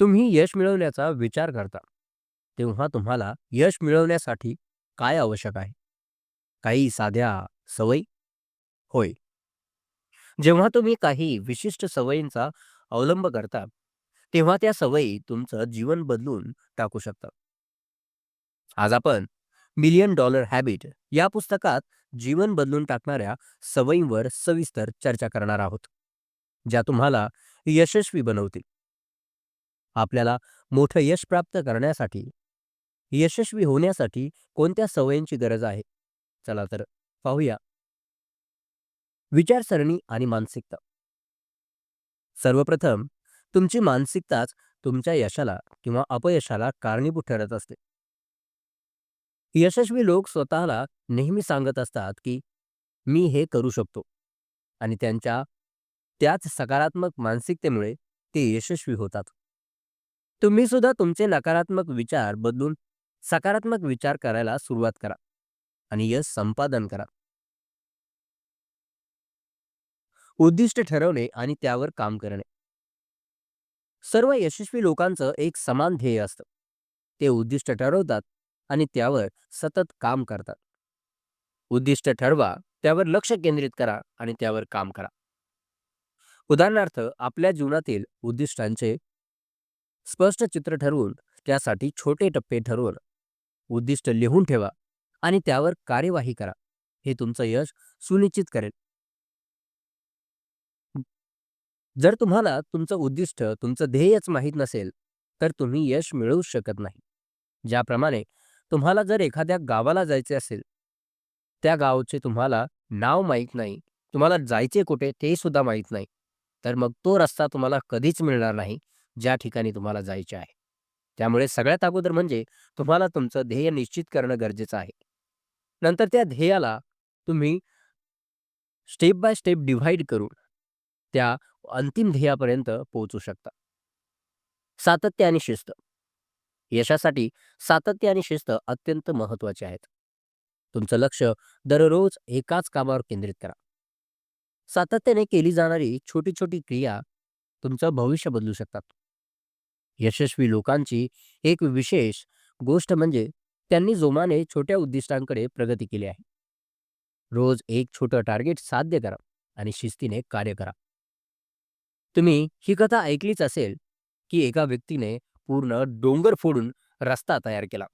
तुम्ही यश मिळवण्याचा विचार करता तेव्हा तुम्हाला यश मिळवण्यासाठी काय आवश्यक आहे? काही साध्या सवयी? होय. जेव्हा तुम्ही काही विशिष्ट सवयींचा अवलंब करता तेव्हा त्या सवयी तुमचं जीवन बदलून टाकू शकतात. आज आपण मिलियन डॉलर हॅबिट या पुस्तकात जीवन बदलून टाकणाऱ्या सवयींवर सविस्तर चर्चा करणार आहोत ज्या तुम्हाला यशस्वी बनवतील. आपल्याला मोठं यश प्राप्त करण्यासाठी यशस्वी होण्यासाठी कोणत्या सवयींची गरज आहे? चला तर पाहूया. विचारसरणी आणि मानसिकता. सर्वप्रथम तुमची मानसिकताच तुमच्या यशाला किंवा अपयशाला कारणीभूत ठरत असते. यशस्वी लोक स्वतःला नेहमी सांगत असतात की मी हे करू शकतो. आणि त्यांच्या त्याच सकारात्मक मानसिकतेमुळे ते यशस्वी होतात. तुम्ही सुद्धा तुमचे नकारात्मक विचार बदलून सकारात्मक विचार करायला सुरुवात करा आणि यश संपादन करा. उद्दिष्ट ठरवणे आणि त्यावर काम करणे. सर्व यशस्वी लोकांचं एक समान ध्येय असतं. ते उद्दिष्ट ठरवतात आणि त्यावर सतत काम करतात. उद्दिष्ट ठरवा त्यावर लक्ष केंद्रित करा आणि त्यावर काम करा. उदाहरणार्थ आपल्या जीवनातील उद्दिष्टांचे स्पष्ट चित्र ठरवून त्यासाठी छोटे टप्पे ठरवून उद्दिष्ट लिहून ठेवा आणि त्यावर कार्यवाही करा. हे तुमचं यश सुनिश्चित करेल. जर तुम्हाला तुमचं उद्दिष्ट तुमचं ध्येयच माहीत नसेल तर तुम्ही यश मिळवू शकत नाही. ज्याप्रमाणे तुम्हाला जर एखाद्या गावाला जायचे असेल त्या गावचे तुम्हाला नाव माहीत नाही तुम्हाला जायचे कुठे ते सुद्धा माहीत नाही तर मग तो रस्ता तुम्हाला कधीच मिळणार नाही. ज्या ठिकाणी तुम्हाला जायचे आहे. त्यामुळे सगळ्यात अगोदर म्हणजे तुम्हाला तुमचं ध्येय निश्चित करणं गरजेचं आहे. नंतर त्या ध्येयाला तुम्ही स्टेप बाय स्टेप डिव्हाइड करून त्या अंतिम ध्येयापर्यंत पोहोचू शकता. सातत्य आणि शिस्त. यशासाठी सातत्य आणि शिस्त अत्यंत महत्त्वाचे आहेत. तुमचं लक्ष दररोज एकाच कामावर केंद्रित करा. सातत्याने केली जाणारी छोटी छोटी क्रिया तुमचं भविष्य बदलू शकतात. यशस्वी लोकांची एक विशेष गोष्ट म्हणजे त्यांनी जोमाने छोट्या उद्दिष्टांकडे प्रगती केली आहे. रोज एक छोटं टार्गेट साध्य करा आणि शिस्तीने कार्य करा. तुम्ही ही कथा ऐकलीच असेल की एका व्यक्तीने पूर्ण डोंगर फोडून रस्ता तयार केला.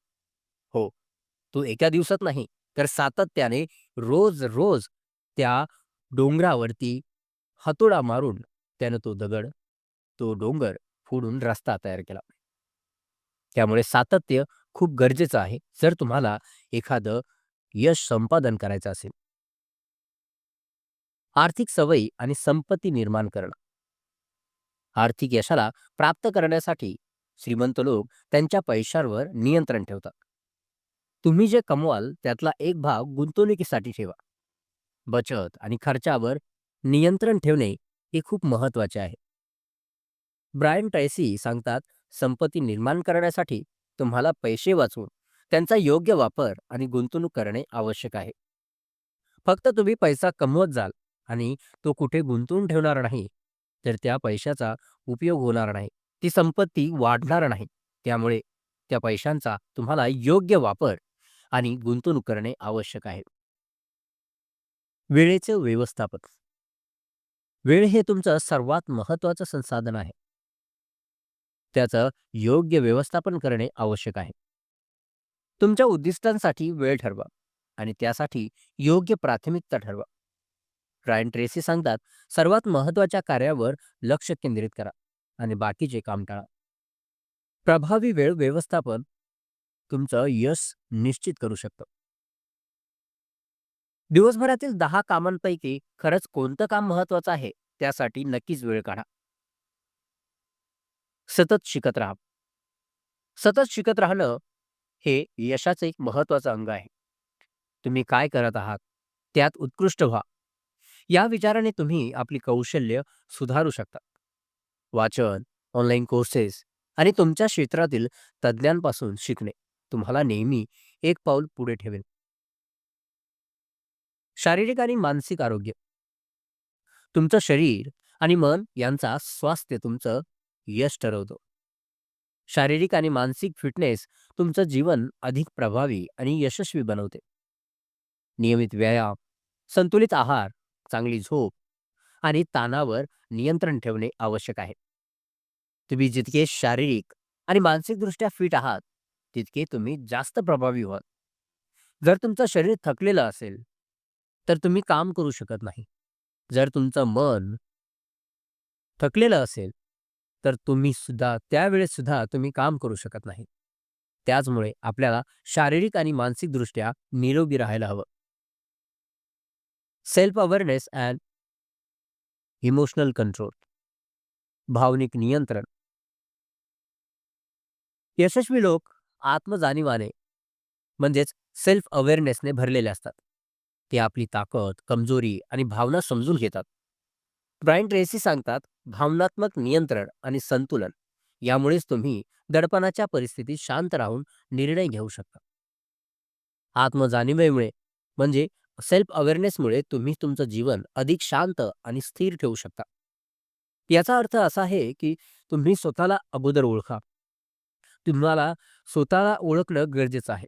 हो तो एका दिवसात नाही तर सातत्याने रोज रोज त्या डोंगरावरती हातोडा मारून त्यानं तो दगड तो डोंगर फोडून रस्ता तयार केला. त्यामुळे सातत्य खूप गरजेचं आहे. जर तुम्हाला एखादं यश संपादन करायचं असेल. आर्थिक सवयी आणि संपत्ती निर्माण करणं. आर्थिक यशाला प्राप्त करण्यासाठी श्रीमंत लोक त्यांच्या पैशांवर नियंत्रण ठेवतात. तुम्ही जे कमवाल त्यातला एक भाग गुंतवणुकीसाठी ठेवा. बचत आणि खर्चावर नियंत्रण ठेवणे हे खूप महत्त्वाचे आहे. ब्रायन ट्रेसी सांगतात संपत्ती निर्माण करण्यासाठी तुम्हाला पैसे वाचवून त्यांचा योग्य वापर आणि गुंतवणूक करणे आवश्यक आहे. फक्त तुम्ही पैसा कमवत जाल आणि तो कुठे गुंतवून ठेवणार नाही तर त्या पैशाचा उपयोग होणार नाही. ती संपत्ती वाढणार नाही. त्यामुळे त्या पैशांचा तुम्हाला योग्य वापर आणि गुंतवणूक करणे आवश्यक आहे. वेळेचे व्यवस्थापन. वेळ हे तुमचं सर्वात महत्वाचं संसाधन आहे. त्याचं योग्य व्यवस्थापन करणे आवश्यक आहे. तुमच्या उद्दिष्टांसाठी वेळ ठरवा आणि त्यासाठी योग्य प्राथमिकता ठरवा. ब्रायन ट्रेसी सांगतात सर्वात महत्त्वाच्या कार्यावर लक्ष केंद्रित करा आणि बाकीचे काम टाळा. प्रभावी वेळ व्यवस्थापन तुमचं यश निश्चित करू शकतं. दिवसभरातील दहा कामांपैकी खरंच कोणतं काम महत्वाचं आहे? त्यासाठी नक्कीच वेळ काढा. सतत शिकत राहा सतत शिकत राहणं हे यशाचं एक महत्वाचं अंग आहे. तुम्ही काय करत आहात त्यात उत्कृष्ट व्हा. या विचाराने तुम्ही आपली कौशल्य सुधारू शकता. वाचन ऑनलाईन कोर्सेस आणि तुमच्या क्षेत्रातील तज्ज्ञांपासून शिकणे तुम्हाला नेहमी एक पाऊल पुढे ठेवेल. शारीरिक आणि मानसिक आरोग्य. तुमचं शरीर आणि मन यांचा स्वास्थ्य तुमचं यश ठरवतो. शारीरिक आणि मानसिक फिटनेस तुमचं जीवन अधिक प्रभावी आणि यशस्वी बनवते. नियमित व्यायाम संतुलित आहार चांगली झोप आणि ताणावर नियंत्रण ठेवणे आवश्यक आहे. तुम्ही जितके शारीरिक आणि मानसिकदृष्ट्या फिट आहात तितके तुम्ही जास्त प्रभावी व्हाल. जर तुमचं शरीर थकलेलं असेल तर तुम्ही काम करू शकत नाही. जर तुमचं मन थकलेलं असेल तर तुम्ही सुद्धा त्यावेळेस सुद्धा तुम्ही काम करू शकत नाही. त्याचमुळे आपल्याला शारीरिक आणि मानसिकदृष्ट्या निरोगी राहायला हवं. Self awareness and emotional control भावनिक नियंत्रण. यशस्वी लोक आत्मजाणीवाने म्हणजेच सेल्फ अवेअरनेसने भरलेले असतात. ते आपली ताकद कमजोरी आणि भावना समजून घेतात. ब्रायन ट्रेसी सांगतात भावनात्मक नियंत्रण आणि संतुलन यामुळेच तुम्ही दडपणाच्या परिस्थितीत शांत राहून निर्णय घेऊ शकता. आत्मजाणीवेमुळे म्हणजे सेल्फ अवेअरनेसमुळे तुम्ही तुमचं जीवन अधिक शांत आणि स्थिर ठेवू शकता. याचा अर्थ असा आहे की तुम्ही स्वतःला अगोदर ओळखा. तुम्हाला स्वतःला ओळखणं गरजेचं आहे.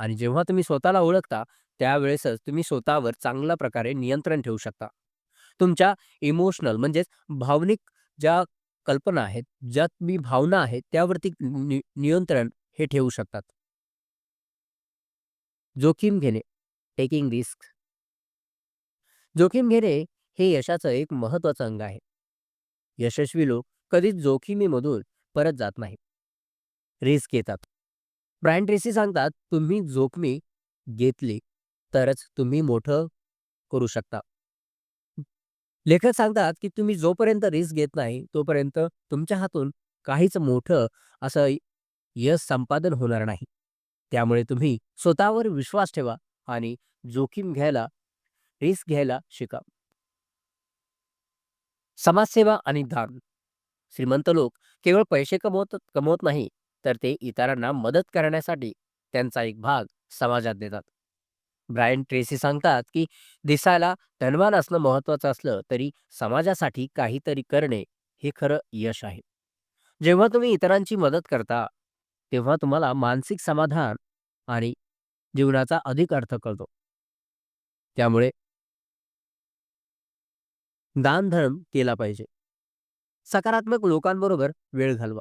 आणि जेव्हा तुम्ही स्वतःला ओळखता त्यावेळेसच तुम्ही स्वतःवर चांगल्या प्रकारे नियंत्रण ठेवू शकता. तुमच्या इमोशनल म्हणजेच भावनिक ज्या कल्पना आहेत ज्या तुम्ही भावना आहेत त्यावरती नि- नियंत्रण हे ठेवू शकतात. जोखीम घेणे टेकिंग रिस्क जोखीम घेणे हे यशाचं एक महत्वाचं अंग आहे. यशस्वी लोक कधीच जोखीमीमधून परत जात नाही रिस्क घेतात. ब्रायन ट्रेसी सांगतात तुम्ही जोखमी घेतली तरच तुम्ही मोठं करू शकता. लेखक सांगतात की तुम्ही जोपर्यंत रिस्क घेत नाही तोपर्यंत तुमच्या हातून काहीच मोठं असं यश संपादन होणार नाही. त्यामुळे तुम्ही स्वतःवर विश्वास ठेवा आणि जोखीम घ्यायला रिस्क घ्यायला शिका. समाजसेवा आणि दान. श्रीमंत लोक केवळ पैसे कमवत कमवत नाही तर ते इतरांना मदत करण्यासाठी त्यांचा एक भाग समाजात देतात. ब्रायन ट्रेसी सांगतात की दिसायला धनवान असणं महत्वाचं असलं तरी समाजासाठी काहीतरी करणे हे खरं यश आहे. जेव्हा तुम्ही इतरांची मदत करता तेव्हा तुम्हाला मानसिक समाधान आणि जीवनाचा अधिक अर्थ कळतो. त्यामुळे दानधर्म केला पाहिजे. सकारात्मक लोकांबरोबर वेळ घालवा.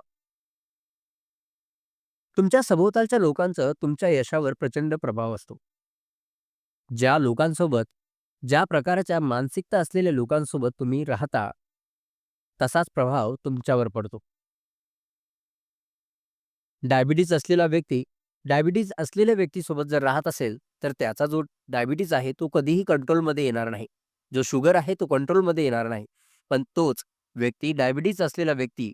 तुमच्या सभोवतालच्या लोकांचं तुमच्या यशावर प्रचंड प्रभाव असतो. ज्या लोकांसोबत ज्या प्रकारच्या मानसिकता असलेल्या लोकांसोबत तुम्ही राहता तसाच प्रभाव तुमच्यावर पडतो. डायबिटीज असलेला व्यक्ती डायबिटीज असलेल्या व्यक्तीसोबत जर राहत असेल तर त्याचा जो डायबिटीज आहे तो कधीही कंट्रोलमध्ये येणार नाही. जो शुगर आहे तो कंट्रोलमध्ये येणार नाही. पण तोच व्यक्ती डायबिटीज असलेला व्यक्ती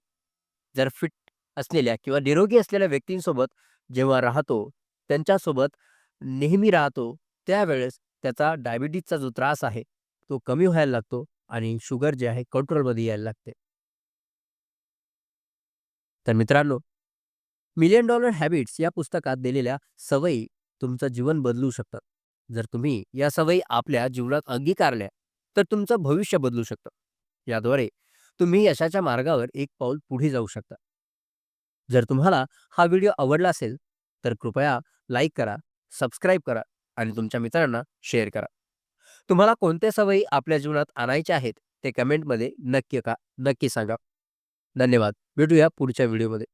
जर फिट असलेल्या किंवा निरोगी असलेल्या व्यक्तींसोबत जेव्हा राहतो त्यांच्यासोबत नेहमी राहतो त्यावेळेस त्याचा डायबिटीजचा जो त्रास आहे तो कमी व्हायला लागतो आणि शुगर जे आहे कंट्रोलमध्ये यायला लागते. तर मित्रांनो मिलियन डॉलर हॅबिट्स या पुस्तकात दिलेल्या सवयी तुमचं जीवन बदलू शकतात. जर तुम्ही या सवयी आपल्या जीवनात अंगीकारल्या तर तुमचं भविष्य बदलू शकतं. याद्वारे तुम्ही यशाच्या मार्गावर एक पाऊल पुढे जाऊ शकता. जर तुम्हाला हा व्हिडिओ आवडला असेल तर कृपया लाईक करा सबस्क्राईब करा आणि तुमच्या मित्रांना शेअर करा. तुम्हाला कोणत्या सवयी आपल्या जीवनात आणायच्या आहेत ते कमेंटमध्ये नक्की का नक्की सांगा. धन्यवाद. भेटूया पुढच्या व्हिडिओमध्ये.